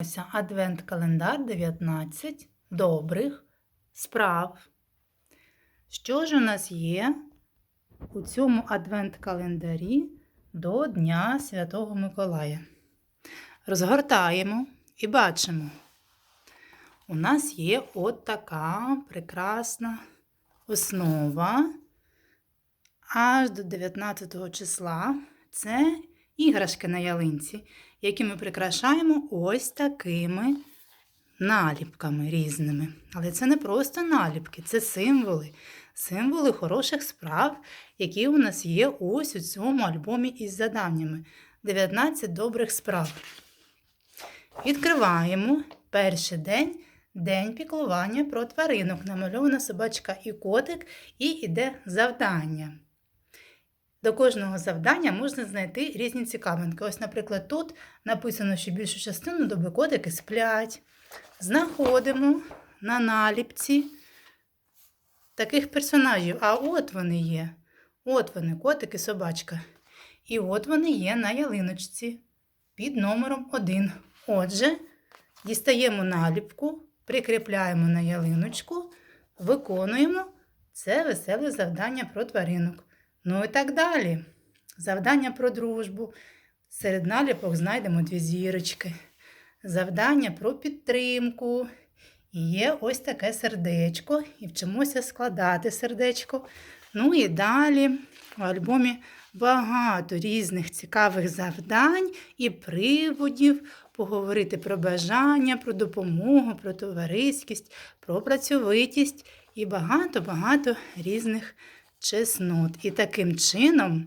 Ось Адвент-календар 19 добрих справ. Що ж у нас є у цьому адвент-календарі до Дня Святого Миколая? Розгортаємо і бачимо. У нас є от така прекрасна основа аж до 19 числа. Це іграшки на ялинці, які ми прикрашаємо ось такими наліпками різними. Але це не просто наліпки, це символи. Символи хороших справ, які у нас є ось у цьому альбомі із заданнями. 19 добрих справ. Відкриваємо перший день. День піклування про тваринок. Намальована собачка і котик, і йде завдання. До кожного завдання можна знайти різні цікавинки. Ось, наприклад, тут написано, що більшу частину доби котики сплять. Знаходимо на наліпці таких персонажів. А от вони є. От вони, котик і собачка. І от вони є на ялиночці під номером 1. Отже, дістаємо наліпку, прикріпляємо на ялиночку, виконуємо це веселе завдання про тваринок. Ну і так далі. Завдання про дружбу. Серед наліпок знайдемо дві зірочки. Завдання про підтримку. І є ось таке сердечко. І вчимося складати сердечко. Ну і далі в альбомі багато різних цікавих завдань і приводів поговорити про бажання, про допомогу, про товариськість, про працьовитість і багато-багато різних чеснот. І таким чином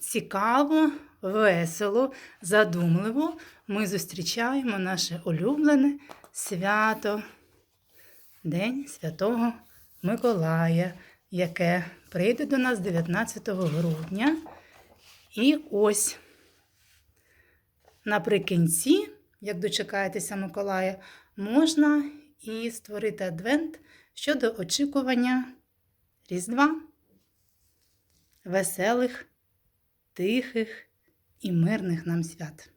цікаво, весело, задумливо ми зустрічаємо наше улюблене свято, День Святого Миколая, яке прийде до нас 19 грудня. І ось наприкінці, як дочекаєтеся Миколая, можна і створити адвент щодо очікування Різдва, веселих, тихих і мирних нам свят.